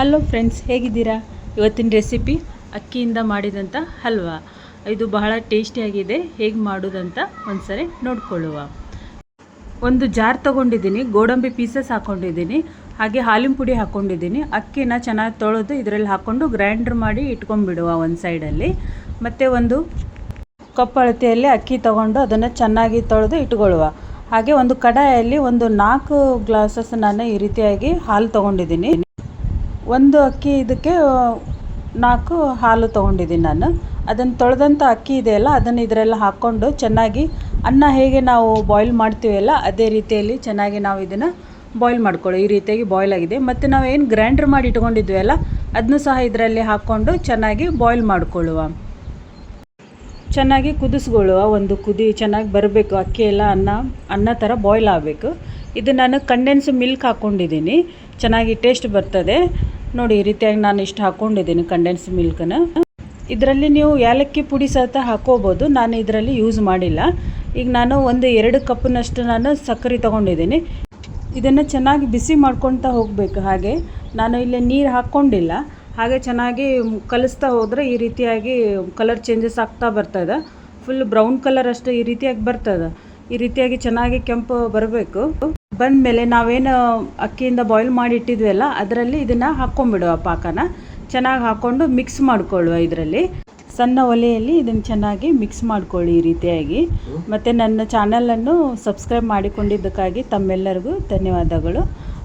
Hello friends, ಹೇಗಿದ್ದೀರಾ? ಇವತ್ತಿನ recipe ಅಕ್ಕಿಯಿಂದ ಮಾಡಿದಂಥ ಹಲ್ವಾ. ಇದು ಬಹಳ ಟೇಸ್ಟಿಯಾಗಿದೆ ಹೇಗೆ ಮಾಡೋದಂತ ಒಂದ್ಸರಿ ನೋಡ್ಕೊಳ್ಳುವ. ಒಂದು ಜಾರ್ ತೊಗೊಂಡಿದ್ದೀನಿ, ಗೋಡಂಬಿ ಪೀಸಸ್ ಹಾಕ್ಕೊಂಡಿದ್ದೀನಿ ಹಾಗೆ ಹಾಲಿನ ಪುಡಿ ಹಾಕ್ಕೊಂಡಿದ್ದೀನಿ ಅಕ್ಕಿನ ಚೆನ್ನಾಗಿ ತೊಳೆದು ಇದರಲ್ಲಿ ಹಾಕ್ಕೊಂಡು ಗ್ರೈಂಡ್ರ್ ಮಾಡಿ ಇಟ್ಕೊಂಡ್ಬಿಡುವ ಒಂದು ಸೈಡಲ್ಲಿ ಮತ್ತು ಒಂದು ಕಪ್ ಅಳತೆಯಲ್ಲಿ ಅಕ್ಕಿ ತಗೊಂಡು ಅದನ್ನು ಚೆನ್ನಾಗಿ ತೊಳೆದು ಇಟ್ಕೊಳ್ಳುವ. ಹಾಗೆ ಒಂದು ಕಡಾಯಲ್ಲಿ ಒಂದು ನಾಲ್ಕು ಗ್ಲಾಸಸ್ ನಾನು ಈ ರೀತಿಯಾಗಿ ಹಾಲು ತೊಗೊಂಡಿದ್ದೀನಿ. ಒಂದು ಅಕ್ಕಿ ಇದಕ್ಕೆ ನಾಲ್ಕು ಹಾಲು ತೊಗೊಂಡಿದ್ದೀನಿ ನಾನು. ಅದನ್ನು ತೊಳೆದಂಥ ಅಕ್ಕಿ ಇದೆಯಲ್ಲ, ಅದನ್ನು ಇದರೆಲ್ಲ ಹಾಕ್ಕೊಂಡು ಚೆನ್ನಾಗಿ ಅನ್ನ ಹೇಗೆ ನಾವು ಬಾಯ್ಲ್ ಮಾಡ್ತೀವಲ್ಲ ಅದೇ ರೀತಿಯಲ್ಲಿ ಚೆನ್ನಾಗಿ ನಾವು ಇದನ್ನು ಬಾಯ್ಲ್ ಮಾಡ್ಕೊಳ್ಳಿ. ಈ ರೀತಿಯಾಗಿ ಬಾಯ್ಲ್ ಆಗಿದೆ. ಮತ್ತು ನಾವು ಏನು ಗ್ರೈಂಡ್ರ್ ಮಾಡಿ ಇಟ್ಕೊಂಡಿದ್ವಲ್ಲ ಅದನ್ನು ಸಹ ಇದರಲ್ಲಿ ಹಾಕ್ಕೊಂಡು ಚೆನ್ನಾಗಿ ಬಾಯ್ಲ್ ಮಾಡಿಕೊಳ್ಳುವ. ಚೆನ್ನಾಗಿ ಕುದಿಸ್ಕೊಳ್ಳುವ ಒಂದು ಕುದಿ, ಚೆನ್ನಾಗಿ ಬರಬೇಕು. ಅಕ್ಕಿ ಎಲ್ಲ ಅನ್ನ ಅನ್ನ ಥರ ಬಾಯ್ಲ್ ಆಗಬೇಕು. ಇದು ನಾನು ಕಂಡೆನ್ಸ್ ಮಿಲ್ಕ್ ಹಾಕ್ಕೊಂಡಿದ್ದೀನಿ. ಚೆನ್ನಾಗಿ ಟೇಸ್ಟ್ ಬರ್ತದೆ. ನೋಡಿ, ಈ ರೀತಿಯಾಗಿ ನಾನು ಇಷ್ಟು ಹಾಕ್ಕೊಂಡಿದ್ದೀನಿ ಕಂಡೆನ್ಸ್ ಮಿಲ್ಕನ್ನು ಇದರಲ್ಲಿ ನೀವು ಏಲಕ್ಕಿ ಪುಡಿ ಸಹಿತ ಹಾಕೋಬೋದು. ನಾನು ಇದರಲ್ಲಿ ಯೂಸ್ ಮಾಡಿಲ್ಲ. ಈಗ ನಾನು ಒಂದು ಎರಡು ಕಪ್ನಷ್ಟು ನಾನು ಸಕ್ಕರೆ ತೊಗೊಂಡಿದ್ದೀನಿ. ಇದನ್ನು ಚೆನ್ನಾಗಿ ಬಿಸಿ ಮಾಡ್ಕೊಳ್ತಾ ಹೋಗಬೇಕು. ಹಾಗೆ ನಾನು ಇಲ್ಲಿ ನೀರು ಹಾಕ್ಕೊಂಡಿಲ್ಲ ಹಾಗೆ ಚೆನ್ನಾಗಿ ಕಲಿಸ್ತಾ ಹೋದರೆ ಈ ರೀತಿಯಾಗಿ ಕಲರ್ ಚೇಂಜಸ್ ಆಗ್ತಾ ಬರ್ತದೆ. ಫುಲ್ ಬ್ರೌನ್ ಕಲರ್ ಅಷ್ಟು ಈ ರೀತಿಯಾಗಿ ಬರ್ತದೆ. ಈ ರೀತಿಯಾಗಿ ಚೆನ್ನಾಗಿ ಕೆಂಪು ಬರಬೇಕು. ಬಂದಮೇಲೆ ನಾವೇನು ಅಕ್ಕಿಯಿಂದ ಬಾಯ್ಲ್ ಮಾಡಿ ಇಟ್ಟಿದ್ವಲ್ಲ ಅದರಲ್ಲಿ ಇದನ್ನು ಹಾಕ್ಕೊಂಬಿಡುವ ಪಾಕನ. ಚೆನ್ನಾಗಿ ಹಾಕ್ಕೊಂಡು ಮಿಕ್ಸ್ ಮಾಡಿಕೊಳ್ಳುವ ಇದರಲ್ಲಿ. ಸಣ್ಣ ಒಲೆಯಲ್ಲಿ ಇದನ್ನು ಚೆನ್ನಾಗಿ ಮಿಕ್ಸ್ ಮಾಡ್ಕೊಳ್ಳಿ ಈ ರೀತಿಯಾಗಿ. ಮತ್ತು ನನ್ನ ಚಾನಲನ್ನು ಸಬ್ಸ್ಕ್ರೈಬ್ ಮಾಡಿಕೊಂಡಿದ್ದಕ್ಕಾಗಿ ತಮ್ಮೆಲ್ಲರಿಗೂ ಧನ್ಯವಾದಗಳು.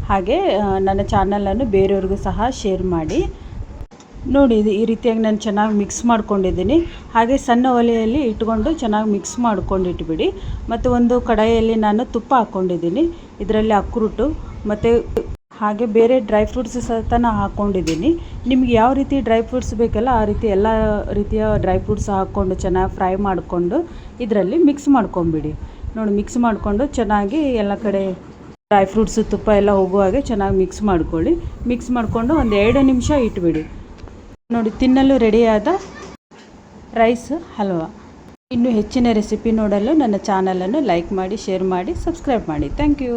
ಹಾಗೆ ನನ್ನ ಚಾನಲನ್ನು ಬೇರೆಯವ್ರಿಗೂ ಸಹ ಶೇರ್ ಮಾಡಿ. ನೋಡಿ, ಇದು ಈ ರೀತಿಯಾಗಿ ನಾನು ಚೆನ್ನಾಗಿ ಮಿಕ್ಸ್ ಮಾಡ್ಕೊಂಡಿದ್ದೀನಿ. ಹಾಗೆ ಸಣ್ಣ ಒಲೆಯಲ್ಲಿ ಇಟ್ಕೊಂಡು ಚೆನ್ನಾಗಿ ಮಿಕ್ಸ್ ಮಾಡ್ಕೊಂಡಿಟ್ಬಿಡಿ ಮತ್ತು ಒಂದು ಕಡಾಯಿಯಲ್ಲಿ ನಾನು ತುಪ್ಪ ಹಾಕ್ಕೊಂಡಿದ್ದೀನಿ ಇದರಲ್ಲಿ ಅಕ್ರೂಟು, ಮತ್ತು ಹಾಗೆ ಬೇರೆ ಡ್ರೈ ಫ್ರೂಟ್ಸ್ ಸಹಿತ ನಾನು ಹಾಕ್ಕೊಂಡಿದ್ದೀನಿ ನಿಮ್ಗೆ ಯಾವ ರೀತಿ ಡ್ರೈ ಫ್ರೂಟ್ಸ್ ಬೇಕಲ್ಲ, ಆ ರೀತಿ ಎಲ್ಲ ರೀತಿಯ ಡ್ರೈ ಫ್ರೂಟ್ಸ್ ಹಾಕ್ಕೊಂಡು ಚೆನ್ನಾಗಿ ಫ್ರೈ ಮಾಡಿಕೊಂಡು ಇದರಲ್ಲಿ ಮಿಕ್ಸ್ ಮಾಡ್ಕೊಂಬಿಡಿ. ನೋಡಿ, ಮಿಕ್ಸ್ ಮಾಡಿಕೊಂಡು ಚೆನ್ನಾಗಿ ಎಲ್ಲ ಕಡೆ ಡ್ರೈ ಫ್ರೂಟ್ಸು ತುಪ್ಪ ಎಲ್ಲ ಹೋಗುವಾಗೆ ಚೆನ್ನಾಗಿ ಮಿಕ್ಸ್ ಮಾಡ್ಕೊಳ್ಳಿ. ಮಿಕ್ಸ್ ಮಾಡಿಕೊಂಡು ಒಂದು ಎರಡು ನಿಮಿಷ ಇಟ್ಬಿಡಿ. ನೋಡಿ, ತಿನ್ನಲು ರೆಡಿಯಾದ ರೈಸ್ ಹಲ್ವಾ. ಇನ್ನು ಹೆಚ್ಚಿನ ರೆಸಿಪಿ ನೋಡಲು ನನ್ನ ಚಾನಲನ್ನು ಲೈಕ್ ಮಾಡಿ, ಶೇರ್ ಮಾಡಿ, ಸಬ್ಸ್ಕ್ರೈಬ್ ಮಾಡಿ. Thank you.